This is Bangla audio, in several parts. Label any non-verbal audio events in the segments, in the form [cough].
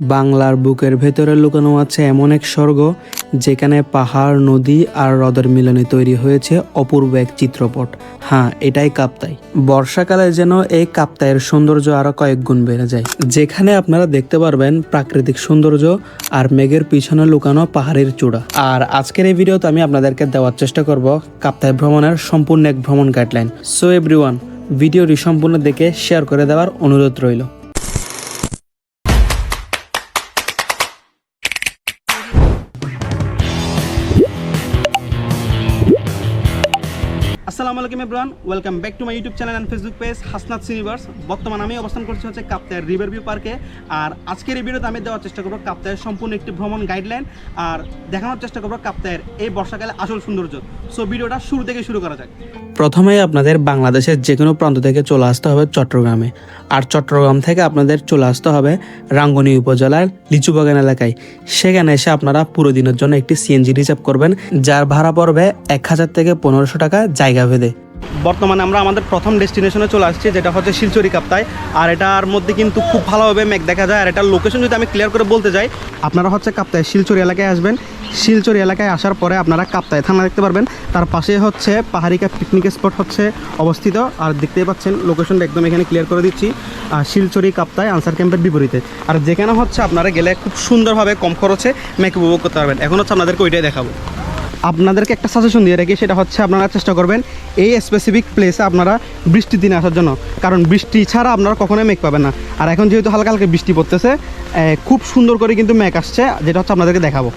বাংলার বুকের ভেতরে লুকানো আছে এমন এক স্বর্গ, যেখানে পাহাড়, নদী আর হ্রদের মিলনে তৈরি হয়েছে অপূর্ব এক চিত্রপট। হ্যাঁ এটাই কাপ্তাই। বর্ষাকালে যেন এই কাপ্তাইয়ের সৌন্দর্য আরও কয়েক গুণ বেড়ে যায়। যেখানে আপনারা দেখতে পারবেন প্রাকৃতিক সৌন্দর্য আর মেঘের পিছনে লুকানো পাহাড়ের চূড়া। আর আজকের এই ভিডিওতে আমি আপনাদেরকে দেওয়ার চেষ্টা করব কাপ্তাই ভ্রমণের সম্পূর্ণ এক ভ্রমণ গাইডলাইন সো এভরিওয়ান ভিডিওটি সম্পূর্ণ দেখে শেয়ার করে দেওয়ার অনুরোধ রইল। আসসালামু আলাইকুম everyone, welcome back to my YouTube channel and Facebook page Hasnath Universe. বর্তমানে আমি অবস্থান করছি হচ্ছে কাপ্তায়ের রিভার ভিউ পার্কে, আর আজকের এই ভিডিওতে আমি দেওয়ার চেষ্টা করব কাপ্তায়ের সম্পূর্ণ একটি ভ্রমণ গাইডলাইন, আর দেখানোর চেষ্টা করব কাপ্তায়ের এই বর্ষাকালে আসল সৌন্দর্য। সো ভিডিওটা শুরু থেকে শুরু করা যাক। প্রথমেই আপনাদের বাংলাদেশের যে কোনো প্রান্ত থেকে চলে আসতে হবে চট্টগ্রামে, আর চট্টগ্রাম থেকে আপনাদের চলে আসতে হবে রাঙ্গনি উপজেলার লিচুবাগান এলাকায়। সেখানে এসে আপনারা পুরো দিনের জন্য একটি সিএনজি রিজার্ভ করবেন, যার ভাড়া পড়বে এক হাজার থেকে পনেরোশো টাকা জায়গা ভেদে বর্তমানে আমরা আমাদের প্রথম ডেস্টিনেশনে চলে আসছি, যেটা হচ্ছে শিলচরি কাপ্তায় আর এটার মধ্যে কিন্তু খুব ভালোভাবে মেঘ দেখা যায়। আর এটার লোকেশন যদি আমি ক্লিয়ার করে বলতে যাই, আপনারা হচ্ছে কাপ্তায় শিলচরি এলাকায় আসবেন। শিলচরি এলাকায় আসার পরে আপনারা কাপ্তায় থানা দেখতে পারবেন। তার পাশে হচ্ছে পাহাড়িকা পিকনিক স্পট হচ্ছে অবস্থিত। আর দেখতেই পাচ্ছেন লোকেশনটা একদম এখানে ক্লিয়ার করে দিচ্ছি। আর শিলচরি কাপ্তায় আনসার ক্যাম্পের বিপরীতে। আর যেখানে হচ্ছে আপনারা গেলে খুব সুন্দরভাবে কম খরচে মেঘ উপভোগ করতে পারবেন। এখন হচ্ছে আপনাদেরকে ওইটাই দেখাবো। আপনাদেরকে একটা সাজেশন দিয়ে রাখি, সেটা হচ্ছে আপনারা চেষ্টা করবেন এই স্পেসিফিক প্লেসে আপনারা বৃষ্টির দিনে আসার জন্য। কারণ বৃষ্টি ছাড়া আপনারা কখনোই মেঘ পাবেন না। আর এখন যেহেতু হালকা হালকা বৃষ্টি পড়তেছে খুব সুন্দর করে কিন্তু মেঘ আসছে, যেটা হচ্ছে আপনাদেরকে দেখাবো।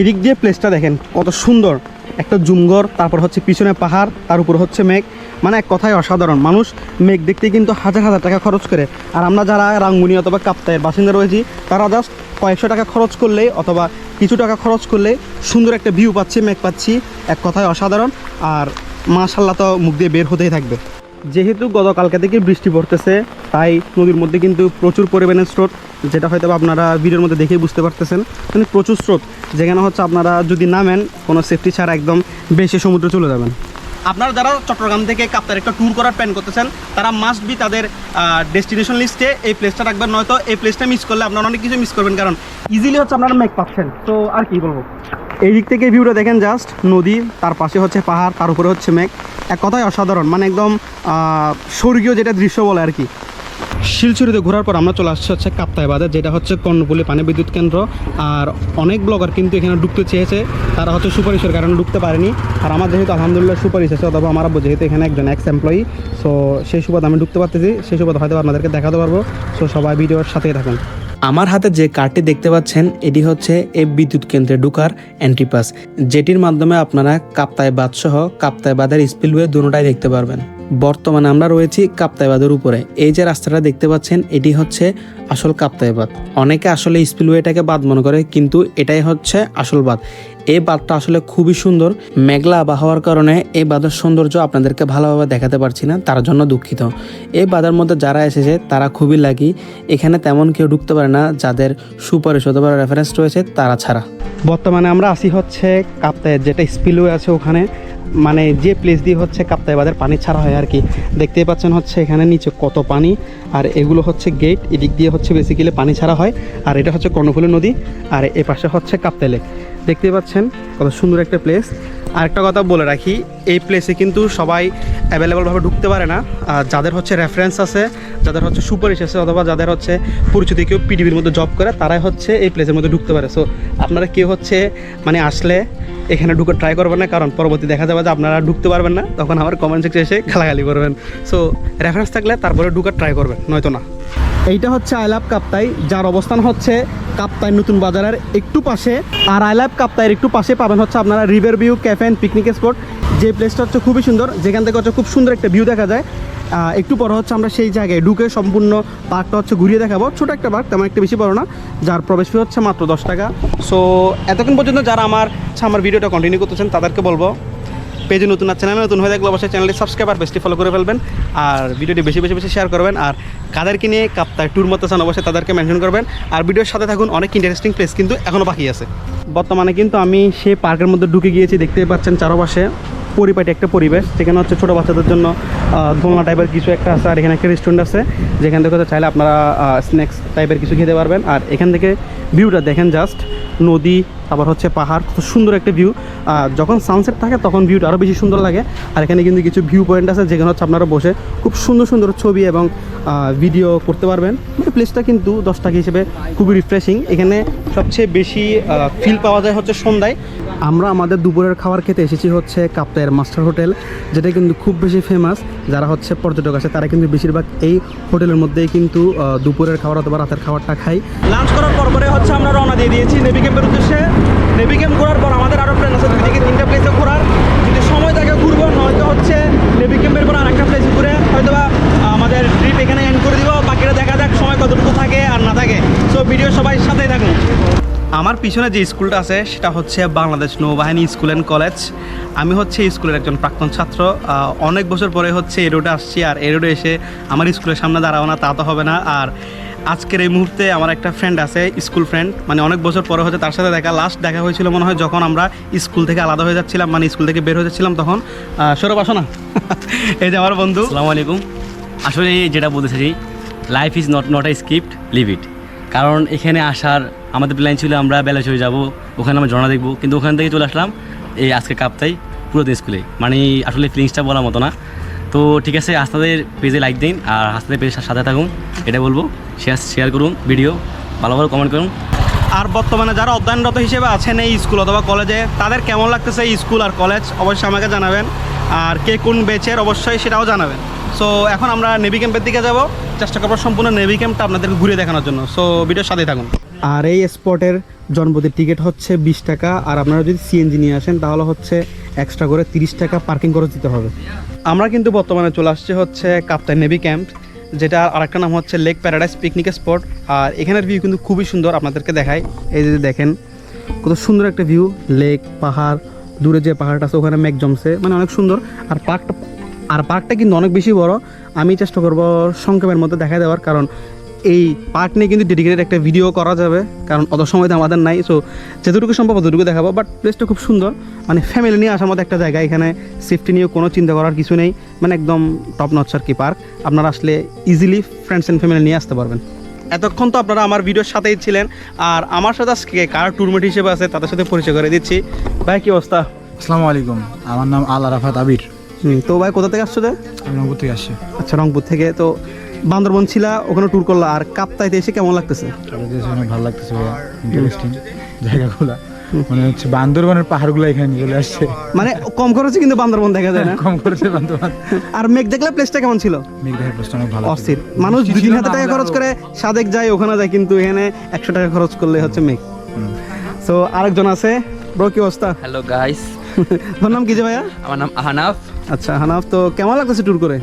এদিক দিয়ে প্লেসটা দেখেন, কত সুন্দর। একটা জুমঘর তারপর হচ্ছে পিছনে পাহাড়, তার উপর হচ্ছে মেঘ। মানে এক কথায় অসাধারণ। মানুষ মেঘ দেখতে কিন্তু হাজার হাজার টাকা খরচ করে। আর আমরা যারা রাঙ্গুনি অথবা কাপ্তায়ের বাসিন্দা রয়েছি, তারা জাস্ট কয়েকশো টাকা খরচ করলে অথবা কিছু টাকা খরচ করলে সুন্দর একটা ভিউ পাচ্ছি মেঘ পাচ্ছি। এক কথায় অসাধারণ। আর মাশাল্লাহ তো মুখ দিয়ে বের হতেই থাকবে। যেহেতু গতকালকে থেকে বৃষ্টি পড়তেছে, তাই নদীর মধ্যে কিন্তু প্রচুর পরিমাণে স্রোত, যেটা হয়তো আপনারা ভিডিওর মধ্যে দেখেই বুঝতে পারতেছেন। মানে প্রচুর স্রোত, যেখানে হচ্ছে আপনারা যদি নামেন, কোনো সেফটি ছাড়া একদম বেশি সমুদ্রে চলে যাবেন। আপনারা যারা চট্টগ্রাম থেকে কাপ্তার একটা ট্যুর করার প্ল্যান করতেছেন, তারা মাস্ট বি তাদের ডেস্টিনেশন লিস্টে এই প্লেসটা রাখবেন, নয়তো এই প্লেসটা মিস করলে আপনারা অনেক কিছু মিস করবেন, কারণ ইজিলি হচ্ছে আপনারা মেক পাচ্ছেন। তো আর কি বলব? এই দিক থেকে ভিউটা দেখেন জাস্ট নদী, তার পাশে হচ্ছে পাহাড়, তার উপরে হচ্ছে মেঘ। এক কথায় অসাধারণ মানে একদম স্বর্গীয় যেটা দৃশ্য বলে আর কি। শিলচুরিতে ঘোরার পর আমরা চলে আসছি হচ্ছে কাপ্তাই বাজার, যেটা হচ্ছে কর্ণপল্লী পানি বিদ্যুৎ কেন্দ্র। আর অনেক ব্লগার কিন্তু এখানে ঢুকতে চেয়েছে, তারা হচ্ছে সুপারিশের কারণে ঢুকতে পারেনি। আর আমার যেহেতু আলহামদুলিল্লাহ সুপারিশ আছে, অথবা আমার আব্বু যেহেতু এখানে একজন এক্স এমপ্লয়ি সো সেই সুবাদ আমি ঢুকতে পারতেছি, সেই সুবাদ হয়তো আপনাদেরকে দেখাতে পারব। সো সবাই ভিডিওর সাথেই থাকুন। আমার হাতে যে কার্ডটি দেখতে পাচ্ছেন, এটি হচ্ছে এই বিদ্যুৎ কেন্দ্রে ঢুকার এন্ট্রি পাস যেটির মাধ্যমে আপনারা কাপ্তায় বাদ সহ কাপ্তাই বাদের স্পিলওয়ে দুটোটাই দেখতে পারবেন। বর্তমানে আমরা রয়েছি কাপ্তাইবাদের উপরে। এই যে রাস্তাটা দেখতে পাচ্ছেন, এটি হচ্ছে আসল কাপ্তাইবাদ। অনেকে আসলে স্পিলওয়েটাকে বাদ মনে করে, কিন্তু এটাই হচ্ছে আসল বাদ এই বাঁধটা আসলে খুবই সুন্দর। মেঘলা আবহাওয়ার কারণে এই বাঁধের সৌন্দর্য আপনাদেরকে ভালোভাবে দেখাতে পারছি না, তার জন্য দুঃখিত। এই বাঁধের মধ্যে যারা এসেছে, তারা খুবই লাগি এখানে তেমন কেউ ঢুকতে পারে না, যাদের সুপারিশ অথবা রেফারেন্স রয়েছে, তারা ছাড়া। বর্তমানে আমরা আসি হচ্ছে কাপ্তায়ের যেটা স্পিলওয়ে আছে ওখানে। মানে যে প্লেস দিয়ে হচ্ছে কাপ্তাই বাদের পানি ছাড়া হয় আর কি। দেখতেই পাচ্ছেন হচ্ছে এখানে নিচে কত পানি, আর এগুলো হচ্ছে গেট এদিক দিয়ে হচ্ছে বেসিক্যালি পানি ছাড়া হয়। আর এটা হচ্ছে কর্ণফুলী নদী, আর এ পাশে হচ্ছে কাপ্তাই লেক দেখতেই পাচ্ছেন কত সুন্দর একটা প্লেস আর একটা কথা বলে রাখি, এই প্লেসে কিন্তু সবাই অ্যাভেলেবলভাবে ঢুকতে পারে না। যাদের হচ্ছে রেফারেন্স আছে, যাদের হচ্ছে সুপারিশ আছে অথবা যাদের হচ্ছে পরিচিত কেউ পিটিভির মধ্যে জব করে, তারাই হচ্ছে এই প্লেসের মধ্যে ঢুকতে পারে। সো আপনারা কেউ হচ্ছে মানে আসলে এখানে ঢুকে ট্রাই করবেন না, কারণ পরবর্তী দেখা যাবে যে আপনারা ঢুকতে পারবেন না, তখন আমার কমেন্ট সেকশনে এসে গালাগালি করবেন। সো রেফারেন্স থাকলে তারপরে ঢুকার ট্রাই করবেন, নয়তো না। এইটা হচ্ছে আই লাভ কাপ্তাই, যার অবস্থান হচ্ছে কাপ্তাই নতুন বাজারের একটু পাশে। আর আই লাভ কাপ্তাইয়ের একটু পাশে পাবেন হচ্ছে আপনারা রিভার ভিউ ক্যাফেন পিকনিক স্পট যে প্লেসটা হচ্ছে খুবই সুন্দর, যেখান থেকে হচ্ছে খুব সুন্দর একটা ভিউ দেখা যায়। একটু পর হচ্ছে আমরা সেই জায়গায় ঢুকে সম্পূর্ণ পার্কটা হচ্ছে ঘুরিয়ে দেখাবো। ছোট একটা পার্ক তেমন একটা বেশি বড় না, যার প্রবেশ ফি হচ্ছে মাত্র দশ টাকা। সো এতক্ষণ পর্যন্ত যারা আমার আমার ভিডিওটা কন্টিনিউ করতেছেন, তাদেরকে বলব, পেজে নতুন আর চ্যানেলে নতুন হয়ে থাকলে অবশ্যই চ্যানেলটি সাবস্ক্রাইব আর পেজটি ফলো করে ফেলবেন। আর ভিডিওটি বেশি বেশি বেশি শেয়ার করবেন। আর কাদেরকে নিয়ে কাপ্তায় ট্যুর মতো চান, অবশ্যই তাদেরকে মেনশন করবেন। আর ভিডিওর সাথে থাকুন, অনেক ইন্টারেস্টিং প্লেস কিন্তু এখনও বাকি আছে। বর্তমানে কিন্তু আমি সেই পার্কের মধ্যে ঢুকে গিয়েছি দেখতে পাচ্ছেন চারপাশে পরিপাটি একটা পরিবেশ সেখানে হচ্ছে ছোটো বাচ্চাদের জন্য দোলনা টাইপের কিছু একটা আছে, আর এখানে একটা রেস্টুরেন্ট আছে, যেখান থেকে হচ্ছে চাইলে আপনারা স্ন্যাক্স টাইপের কিছু খেতে পারবেন। আর এখান থেকে ভিউটা দেখেন জাস্ট নদী আবার হচ্ছে পাহাড়, খুব সুন্দর একটা ভিউ যখন সানসেট থাকে তখন ভিউটা আরও বেশি সুন্দর লাগে। আর এখানে কিন্তু কিছু ভিউ পয়েন্ট আছে যেখানে হচ্ছে আপনারা বসে খুব সুন্দর সুন্দর ছবি এবং ভিডিও করতে পারবেন। মানে প্লেসটা কিন্তু দশ টাকা হিসেবে খুবই রিফ্রেশিং এখানে সবচেয়ে বেশি ফিল পাওয়া যায় হচ্ছে সন্ধ্যায়। আমরা আমাদের দুপুরের খাবার খেতে এসেছি হচ্ছে কাপ্তায়ের মাস্টার হোটেল, যেটা কিন্তু খুব বেশি ফেমাস যারা হচ্ছে পর্যটক আছে, তারা কিন্তু বেশিরভাগ এই হোটেলের মধ্যেই কিন্তু দুপুরের খাবার অথবা রাতের খাবারটা খাই লাঞ্চ করার পর পরে হচ্ছে আমরা রওনা দিয়ে দিয়েছি নেভি ক্যাম্পের উদ্দেশ্যে। নেভি ক্যাম্প ঘোরার পর আমাদের আরও প্ল্যান আছে। দুই থেকে তিনটা প্লেসে ঘোরার। যদি সময় থাকে ঘুরবো, নয়তো হচ্ছে নেভি ক্যাম্পের পর আরেকটা প্লেসে ঘুরে হয়তো বা আমাদের ট্রিপ এখানে এন্ড করে দিব। বাকিটা দেখা যাক, সময় কতটুকু থাকে আর না থাকে। সো ভিডিও সবাই সাথেই থাকুন। আমার পিছনে যে স্কুলটা আছে, সেটা হচ্ছে বাংলাদেশ নৌবাহিনী স্কুল অ্যান্ড কলেজ আমি হচ্ছে স্কুলের একজন প্রাক্তন ছাত্র। অনেক বছর পরে হচ্ছে এই রোডে আসছি, আর এই রোডে এসে আমার স্কুলের সামনে দাঁড়াবো না, তা তো হবে না। আর আজকের এই মুহূর্তে আমার একটা ফ্রেন্ড আছে স্কুল ফ্রেন্ড মানে অনেক বছর পরে হচ্ছে তার সাথে দেখা। লাস্ট দেখা হয়েছিল মনে হয় যখন আমরা স্কুল থেকে আলাদা হয়ে যাচ্ছিলাম মানে স্কুল থেকে বের হয়ে যাচ্ছিলাম তখন। সৌরভ, আসো না। [laughs] এই যে আমার বন্ধু। আসসালামু আলাইকুম। আসলে যেটা বলতে চাই life is not not a script live it কারণ এখানে আসার আমাদের প্ল্যান ছিল আমরা বেলাচুরি যাব, ওখানে আমরা ঝর্ণা দেখব। কিন্তু ওখান থেকে চলে আসলাম এই আজকে কাপ্তাই পুরোদিন স্কুলে মানে আসলে ফিলিংসটা বলার মতো না। তো ঠিক আছে আস্তাদের পেজে লাইক দিন আর আস্তাদের পেজের সাথে থাকুন এটা বলব। শেয়ার শেয়ার করুন ভিডিও ভালো ভালো কমেন্ট করুন। আর বর্তমানে যারা অধ্যয়নরত হিসেবে আছেন এই স্কুল অথবা কলেজে তাদের কেমন লাগতেছে এই স্কুল আর কলেজ অবশ্যই আমাকে জানাবেন। আর কে কোন বেচের অবশ্যই সেটাও জানাবেন। সো এখন আমরা নেভি ক্যাম্পের দিকে যাব। চেষ্টা করব সম্পূর্ণ নেভি ক্যাম্পটা আপনাদেরকে ঘুরে দেখানোর জন্য। সো ভিডিওর সাথেই থাকুন। আর এই স্পটের জনপতির টিকিট হচ্ছে বিশ টাকা। আর আপনারা যদি সিএনজি নিয়ে আসেন তাহলে হচ্ছে এক্সট্রা করে তিরিশ টাকা পার্কিং খরচ দিতে হবে। আমরা কিন্তু বর্তমানে চলে আসছি হচ্ছে কাপ্তাই নেভি ক্যাম্প যেটা আরেকটা নাম হচ্ছে লেক প্যারাডাইস পিকনিক স্পট আর এখানের ভিউ কিন্তু খুবই সুন্দর আপনাদেরকে দেখাই। এই যে দেখেন, কত সুন্দর একটা ভিউ লেক পাহাড়, দূরে যে পাহাড়টা আছে, ওখানে মেঘ জমছে মানে অনেক সুন্দর। আর পার্কটা আর পার্কটা কিন্তু অনেক বেশি বড়। আমি চেষ্টা করব সংক্ষেপের মধ্যে দেখা দেওয়ার, কারণ এই পার্ক নিয়ে কিন্তু ডেডিকেটেড একটা ভিডিও করা যাবে কারণ অত সময় তো আমাদের নাই সো যেটুকু সম্ভব অতটুকু দেখাবো বাট প্লেসটা খুব সুন্দর। মানে ফ্যামিলি নিয়ে আসার মতো একটা জায়গা এখানে সেফটি নিয়ে কোনো চিন্তা করার কিছু নেই। মানে একদম টপ নচ আর কি পার্ক আপনারা আসলে ইজিলি ফ্রেন্ডস অ্যান্ড ফ্যামিলি নিয়ে আসতে পারবেন। এতক্ষণ তো আপনারা আমার ভিডিওর সাথেই ছিলেন আর আমার সাথে আজকে কার টুরমেট হিসেবে আছে তাদের সাথে পরিচয় করে দিচ্ছি। ভাই কি অবস্থা? আসসালামু আলাইকুম আমার নাম আল আরাফাত আবির। তো ভাই কোথা থেকে আসছো আমি রংপুর থেকে আসছি। আচ্ছা রংপুর থেকে তো বান্দরবন ছিলা ওখানে ট্যুর করলা আর কাপ্তাইতে এসে কেমন লাগতেছে? অনেক ভালো লাগতেছে ইন্টারেস্টিং জায়গাগুলো। মানে হচ্ছে বান্দরবানের পাহাড়গুলো এখানে চলে আসছে। মানে কম খরচে কিন্তু বান্দরবন দেখা যায় না? কম করেছে বান্দরবান। আর মেঘ দেখলে প্লেসটা কেমন ছিল? মেঘ দেখার প্রশ্ন অনেক ভালো অস্থির। মানুষ দুই হাজার টাকা খরচ করে সাদেক যায় ওখানে যায় কিন্তু এখানে একশো টাকা খরচ করলে হচ্ছে মেঘ। তো আরেকজন আছে। ব্রো কি অবস্থা? হ্যালো গাইস [laughs] তোর নাম কি যে ভাইয়া? আমার নাম আহানাফ। আচ্ছা হানাফ তো কেমন লাগতেছে ট্যুর করে?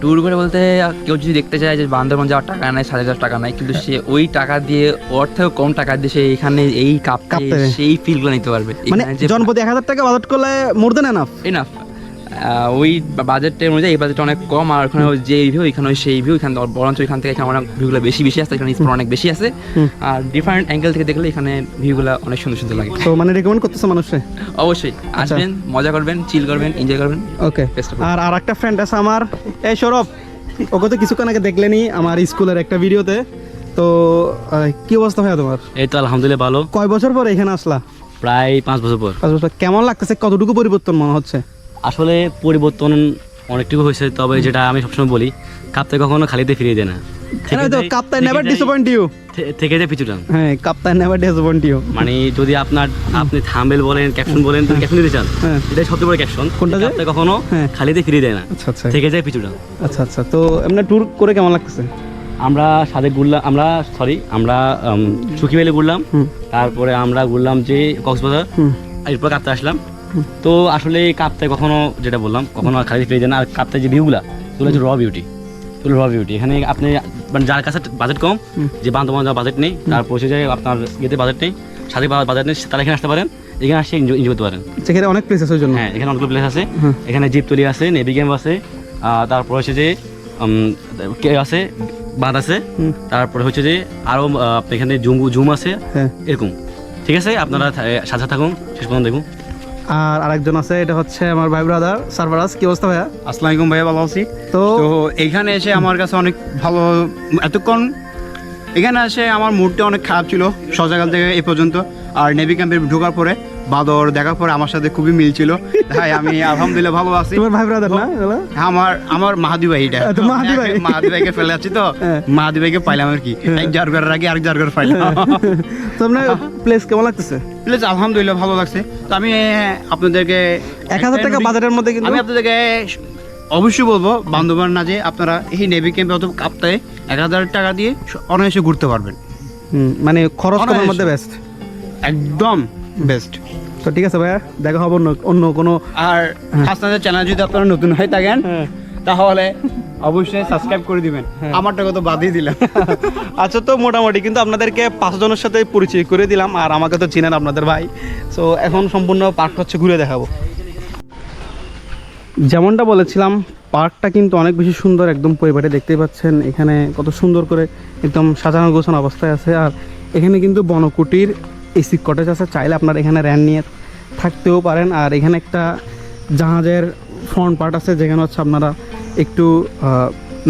ট্যুর করে বলতে কেউ যদি দেখতে চায় যে বান্দরবন যাওয়ার টাকা নাই সাড়ে হাজার টাকা নেয় কিন্তু সে ওই টাকা দিয়ে ওর থেকেও কম টাকা দিয়ে সে এখানে এই কাপ সেই ফিলগুলো নিতে পারবে। মানে জনপদ এক হাজার টাকা বাজেট করলে মোর দেন এনাফ এনাফ ওই বাজেটের অনুযায়ী এই বাজেট অনেক কম আর ওখানে যে ভিউ এখানে সেই ভিউ এখানে বরঞ্চ এখান থেকে এখানে অনেক ভিউগুলো বেশি বেশি আসে এখানে স্পট অনেক বেশি আছে আর ডিফারেন্ট অ্যাঙ্গেল থেকে দেখলে এখানে ভিউগুলো অনেক সুন্দর সুন্দর লাগে। তো মানে রেকমেন্ড করতেছে মানুষে অবশ্যই। আসবেন মজা করবেন চিল করবেন এনজয় করবেন ওকে. আর আর একটা ফ্রেন্ড আছে আমার। এই সৌরভ ওকে তো কিছুক্ষণ আগে দেখলেনি আমার স্কুলের একটা ভিডিওতে। তো কি অবস্থা ভাইয়া তোমার? এই তো আলহামদুলিল্লাহ ভালো। কয় বছর পরে এখানে আসলা? প্রায় পাঁচ বছর পর। পাঁচ বছর। কেমন লাগতেছে? কতটুকু পরিবর্তন মনে হচ্ছে? আসলে পরিবর্তন অনেকটুকু হয়েছে তবে যেটা আমি সবসময় বলি কাপ্তাই কখনো খালিতে ফিরিয়ে দেয় না। তো যায়- কাপ্তাই নেভার ডিসঅ্যাপয়েন্ট ইউ থেকে যায় পিছুটান হ্যাঁ কাপ্তাই নেভার ডিসঅ্যাপয়েন্ট ইউ মানে যদি আপনার আপনি থাম্বেল বলেন ক্যাপশন বলেন তো ক্যাপশন দিতে চান হ্যাঁ। এটাই সবচেয়ে বড় ক্যাপশন কোনটা কাপ্তাই কখনো হ্যাঁ। খালিতে ফিরিয়ে দেয় না। আচ্ছা আচ্ছা। থেকে যায় পিছুটান আচ্ছা আচ্ছা। তো এমনি ট্যুর করে কেমন লাগতেছে? আমরা সাথে ঘুরলাম আমরা সরি আমরা ভ্যালি ঘুরলাম। তারপরে আমরা ঘুরলাম যে কক্সবাজার। এরপর কাপ্তায় আসলাম। তো আসলে কাপ্তায় কখনো যেটা বললাম কখনো খালি ফিরে যায় না। আর কাপ্তায় যে ভিউগুলা সেগুলো হচ্ছে র বিউটি সেগুলো র বিউটি এখানে আপনি মানে যার কাছে বাজেট কম যে বান্ধব যাওয়ার বাজেট নেই তারপর হচ্ছে যে আপনার ইয়েতে বাজেট নেই সাথে বাজেট নেই তারা এখানে আসতে পারেন এখানে আসে এনজয় করতে পারেন। সেখানে অনেক প্লেস আছে জন্য। হ্যাঁ এখানে অনেকগুলো প্লেস আছে। এখানে জিপতলি আছে নেভি ক্যাম্প আছে তারপর হচ্ছে যে কে আছে বাঁধ আছে তারপরে হচ্ছে যে আরও এখানে জুম জুম আছে হ্যাঁ। এরকম। ঠিক আছে? আপনারা সাথে থাকুন শেষ পর্যন্ত দেখুন। আর আরেকজন আছে এটা হচ্ছে আমার ভাই ব্রাদার সারবারাস কি অবস্থা ভাইয়া? আসসালামু আলাইকুম ভাইয়া ভালো আছি। তো এখানে এসে আমার কাছে অনেক ভালো এতক্ষণ এখানে এসে আমার মুডটা অনেক খারাপ ছিল সজাগাল থেকে এ পর্যন্ত। আর নেভি ক্যাম্পে ঢোকার পরে বাদর দেখার পর আমার সাথে খুবই মিল ছিল। তাই আমি আলহামদুলিল্লাহ ভালো আছি। তোমার ভাই ব্রাদার না আমার আমার মাহাদি ভাই এটা। মাহাদি ভাই। মাহাদি ভাইকে ফেলে যাচ্ছি তো। হ্যাঁ। মাহাদি ভাইকে পাইলাম আর কি। এক জারগার আগে আরেক জারগার পাইলাম। [laughs] তো আপনার প্লেস কেমন লাগতেছে? প্লিজ আলহামদুলিল্লাহ ভালো লাগছে। তো আমি আপনাদেরকে এক হাজার টাকা বাজারের মধ্যে কিন্তু আমি আপনাদেরকে অবশ্যই বলব বান্ধবান না যে আপনারা এই নেভি ক্যাম্পে অত কাপ্তায় এক হাজার টাকা দিয়ে অনায়াসে ঘুরতে পারবেন। মানে খরচ কমার মধ্যে বেস্ট একদম। বেস্ট তো ঠিক আছে ভাইয়া দেখা হবে অন্য অন্য কোনো আর হাসনাদের চ্যানেল যদি আপনারা নতুন হয়ে থাকেন তাহলে অবশ্যই সাবস্ক্রাইব করে দিবেন। আমার টাকা তো বাদই দিলাম। [laughs] আচ্ছা তো মোটামুটি কিন্তু আপনাদেরকে পাঁচজনের সাথে পরিচয় করে দিলাম আর আমাকে তো চিনেন আপনাদের ভাই। সো এখন সম্পূর্ণ পার্কটা হচ্ছে ঘুরে দেখাবো। যেমনটা বলেছিলাম পার্কটা কিন্তু অনেক বেশি সুন্দর একদম পরিবারে দেখতেই পাচ্ছেন। এখানে কত সুন্দর করে একদম সাজানো গোছানো অবস্থায় আছে। আর এখানে কিন্তু বনকুটির এসি কটেজ আছে, চাইলে আপনারা এখানে র্যান নিয়ে থাকতেও পারেন। আর এখানে একটা জাহাজের ফ্রন্ট পার্ট আছে, যেখানে হচ্ছে আপনারা একটু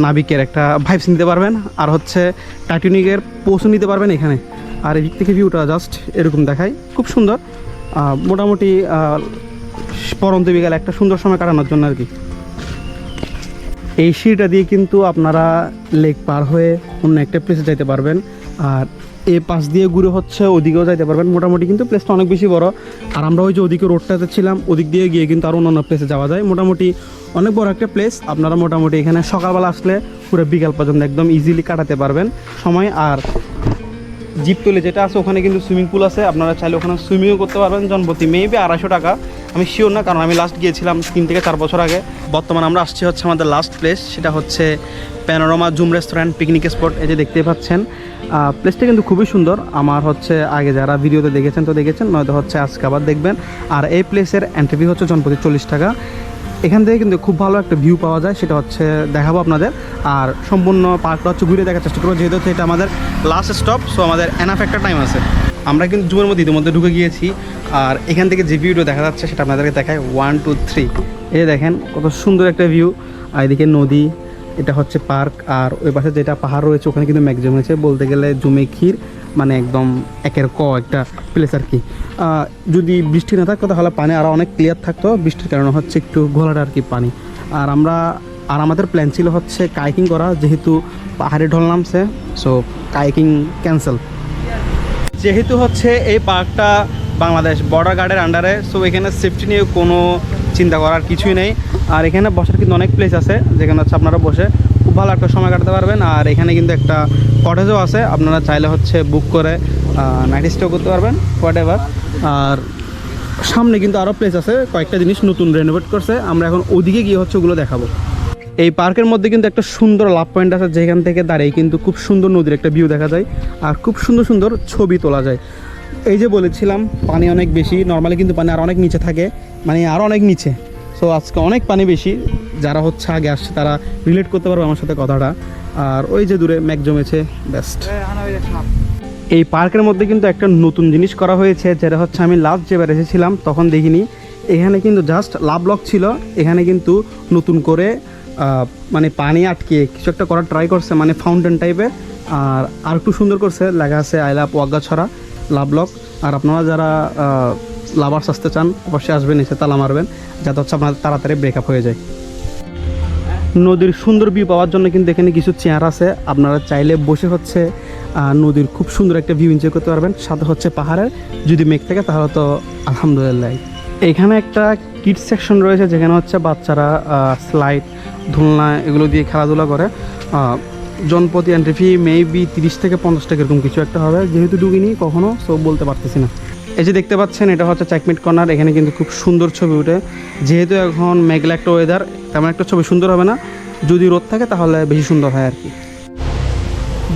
নাবিকের একটা ভাইবস নিতে পারবেন। আর হচ্ছে টাইটানিকের পৌঁছে নিতে পারবেন এখানে। আর এদিক থেকে ভিউটা জাস্ট এরকম দেখায় খুব সুন্দর। মোটামুটি পরন্ত বিকালে একটা সুন্দর সময় কাটানোর জন্য আর কি। এই সিঁড়িটা দিয়ে কিন্তু আপনারা লেক পার হয়ে অন্য একটা প্লেসে যাইতে পারবেন। আর এ পাশ দিয়ে ঘুরে হচ্ছে ওদিকেও যাইতে পারবেন। মোটামুটি কিন্তু প্লেসটা অনেক বেশি বড়। আর আমরা ওই যে ওদিকে রোডটাতে ছিলাম, ওদিক দিয়ে গিয়ে কিন্তু আরও অন্যান্য প্লেসে যাওয়া যায়। মোটামুটি অনেক বড় একটা প্লেস আপনারা মোটামুটি এখানে সকালবেলা আসলে পুরো বিকাল পর্যন্ত একদম ইজিলি কাটাতে পারবেন। সময় আর জিপতলি যেটা আছে, ওখানে কিন্তু সুইমিং পুল আছে। আপনারা চাইলে ওখানে সুইমিংও করতে পারবেন। জনপ্রতি মেবি আড়াইশো টাকা। আমি শিওর না, কারণ আমি লাস্ট গিয়েছিলাম তিন থেকে চার বছর আগে। বর্তমানে আমরা আসছি হচ্ছে আমাদের লাস্ট প্লেস সেটা হচ্ছে panorama zoom restaurant picnic spot এই যে দেখতে পাচ্ছেন। প্লেসটা কিন্তু খুবই সুন্দর। আমার হচ্ছে আগে যারা ভিডিওতে দেখেছেন তো দেখেছেন, নয়তো হচ্ছে আজকে আবার দেখবেন। আর এই প্লেসের এন্ট্রি হচ্ছে জনপ্রতি চল্লিশ টাকা। এখান থেকে কিন্তু খুব ভালো একটা ভিউ পাওয়া যায়, সেটা হচ্ছে দেখাবো আপনাদের। আর সম্পূর্ণ পার্কটা হচ্ছে ঘুরে দেখার চেষ্টা করব, যেহেতু এটা আমাদের লাস্ট স্টপ সো আমাদের এনাফ একটা টাইম আছে। আমরা কিন্তু জুমের মধ্যে ইতিমধ্যে ঢুকে গিয়েছি। আর এখান থেকে যে ভিউটা দেখা যাচ্ছে, সেটা আপনাদেরকে দেখায় ওয়ান টু থ্রি এই দেখেন, কত সুন্দর একটা ভিউ আর এদিকে নদী, এটা হচ্ছে পার্ক আর ওই পাশে যেটা পাহাড় রয়েছে, ওখানে কিন্তু ম্যাক্সিমাম হয়েছে বলতে গেলে জুমে ক্ষীর মানে একদম একের ক একটা প্লেস আর কি। যদি বৃষ্টি না থাকতো, তাহলে পানি আরও অনেক ক্লিয়ার থাকতো। বৃষ্টির কারণে হচ্ছে একটু ঘোলাটা আর কি পানি। আর আমরা, আর আমাদের প্ল্যান ছিল হচ্ছে কাইকিং করা, যেহেতু পাহাড়ে ঢল নামছে সো কাইকিং ক্যান্সেল যেহেতু হচ্ছে এই পার্কটা বাংলাদেশ বর্ডার গার্ডের আন্ডারে সো এখানে সেফটি নিয়ে কোনো চিন্তা করার কিছুই নেই। আর এখানে বসার কিন্তু অনেক প্লেস আছে, যেখানে হচ্ছে আপনারা বসে খুব ভালো একটা সময় কাটাতে পারবেন। আর এখানে কিন্তু একটা কটেজও আছে, আপনারা চাইলে হচ্ছে বুক করে নাইট স্টে করতে পারবেন হোয়াট এভার আর সামনে কিন্তু আরও প্লেস আছে, কয়েকটা জিনিস নতুন রেনোভেট করছে। আমরা এখন ওদিকে গিয়ে হচ্ছে ওগুলো দেখাবো। এই পার্কের মধ্যে কিন্তু একটা সুন্দর লাভ পয়েন্ট আছে যেখান থেকে দাঁড়িয়ে কিন্তু খুব সুন্দর নদীর একটা ভিউ দেখা যায় আর খুব সুন্দর সুন্দর ছবি তোলা যায়। এই যে বলেছিলাম, পানি অনেক বেশি নর্মালি কিন্তু পানি আর অনেক নিচে থাকে মানে আরও অনেক নিচে। সো আজকে অনেক পানি বেশি, যারা হচ্ছে আগে আসছে তারা রিলেট করতে পারবে আমার সাথে কথাটা। আর ওই যে দূরে ম্যাক জমেছে বেস্ট এই পার্কের মধ্যে কিন্তু একটা নতুন জিনিস করা হয়েছে, যেটা হচ্ছে আমি লাস্ট যেবার এসেছিলাম, তখন দেখিনি। এখানে কিন্তু জাস্ট লাভ লক ছিল, এখানে কিন্তু নতুন করে মানে পানি আটকে কিছু একটা করার ট্রাই করছে মানে ফাউন্টেন টাইপের আর আর একটু সুন্দর করছে, লেখা আছে আই লাভ ওয়াগাছড়া লাভ লক আর আপনারা যারা লাভার্স আসতে চান, অবশ্যই আসবেন, এসে তালা মারবেন, যাতে হচ্ছে আপনার তাড়াতাড়ি ব্রেকআপ হয়ে যায়। নদীর সুন্দর ভিউ পাওয়ার জন্য কিন্তু এখানে কিছু চেয়ার আছে। আপনারা চাইলে বসে হচ্ছে নদীর খুব সুন্দর একটা ভিউ এনজয় করতে পারবেন। সাথে হচ্ছে পাহাড়ের, যদি মেঘ থাকে তাহলে তো আলহামদুলিল্লাহ। এখানে একটা কিডস সেকশন রয়েছে যেখানে হচ্ছে বাচ্চারা স্লাইড দোলনা এগুলো দিয়ে খেলাধুলা করে। আহ, জনপ্রতি এন্ট্রি ফি মেবি তিরিশ থেকে পঞ্চাশ টাকা এরকম কিছু একটা হবে। যেহেতু ঢুকিনি কখনো সো বলতে পারতেছি না। এই যে দেখতে পাচ্ছেন এটা হচ্ছে চাকমিট কর্নার এখানে কিন্তু খুব সুন্দর ছবি উঠে যেহেতু এখন মেঘলা একটা ওয়েদার তেমন একটা ছবি সুন্দর হবে না। যদি রোদ থাকে তাহলে বেশি সুন্দর হয় আর কি।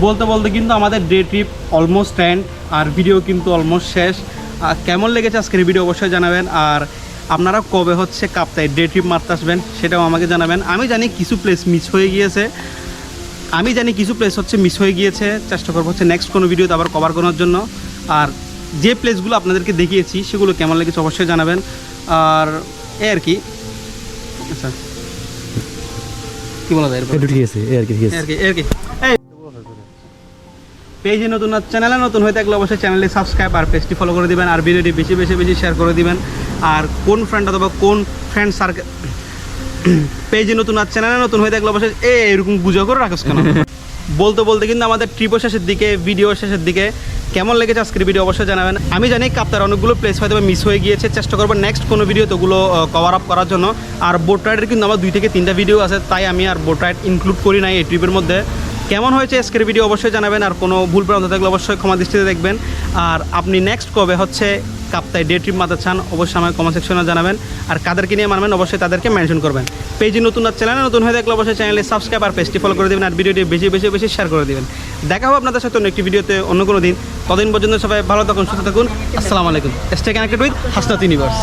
বলতে বলতে কিন্তু আমাদের ডে ট্রিপ অলমোস্ট এন্ড আর ভিডিও কিন্তু অলমোস্ট শেষ। কেমন লেগেছে আজকের ভিডিও অবশ্যই জানাবেন। আর আপনারা কবে হচ্ছে কাপ্তায় ডে ট্রিপ মারতে আসবেন সেটাও আমাকে জানাবেন। আমি জানি কিছু প্লেস মিস হয়ে গিয়েছে। আমি জানি কিছু প্লেস হচ্ছে মিস হয়ে গিয়েছে। চেষ্টা করব হচ্ছে নেক্সট কোনো ভিডিওতে আবার কভার করার জন্য। আর যে প্লেসগুলো আপনাদেরকে দেখিয়েছি সেগুলো কেমন লেগেছে অবশ্যই জানাবেন। আর এ আর কি। আচ্ছা। কি বলা যায়? ঠিক আছে? আর কি ঠিক এর কি এর কি। পেজে নতুন চ্যানেলে নতুন হয়ে থাকলে অবশ্যই চ্যানেলে সাবস্ক্রাইব আর পেজটি ফলো করে দিবেন, আর ভিডিওটি বেশি বেশি বেশি শেয়ার করে দিবেন। আর কোন ফ্রেন্ড অথবা কোন ফ্রেন্ড সার্কেল পেজে নতুন আর চ্যানেলে নতুন হয়ে থাকলে অবশ্যই এ, এরকম বুঝো করে রাখোস কেন? বলতে বলতে কিন্তু আমাদের ট্রিপও শেষের দিকে ভিডিও শেষের দিকে কেমন লেগেছে আজকের ভিডিও অবশ্যই জানাবেন। আমি জানি কাপ্তার অনেকগুলো প্লেস হয়তো মিস হয়ে গিয়েছে, চেষ্টা করব নেক্সট কোনো ভিডিওতে ওগুলো কভার আপ করার জন্য। আর বোট রাইডের কিন্তু আমার দুই থেকে তিনটা ভিডিও আছে, তাই আমি আর বোট রাইড ইনক্লুড করি নাই এই ট্রিপের মধ্যে। কেমন হয়েছে আজকের ভিডিও অবশ্যই জানাবেন, আর কোনো ভুল প্রান্ত থাকলে অবশ্যই ক্ষমা দৃষ্টিতে দেখবেন। আর আপনি নেক্সট কবে হচ্ছে কাপ্তায় ডে ট্রিপ মারতে চান, অবশ্যই আমাকে কমেন্ট সেকশনে জানাবেন, আর কাদেরকে নিয়ে মানবেন অবশ্যই তাদেরকে মেনশন করবেন। পেজে নতুন আর চ্যানেলে নতুন হয়ে থাকলে অবশ্যই চ্যানেলে সাবস্ক্রাইব আর পেজটি ফলো করে দেবেন, আর ভিডিওটি বেশি বেশি বেশি শেয়ার করে দেবেন। দেখা হবে আপনাদের সাথে অন্য একটি ভিডিওতে অন্য কোনো দিন। ততদিন পর্যন্ত সবাই ভালো থাকুন, সুস্থ থাকুন। আসসালামু আলাইকুম। Stay connected with Hasnat Universe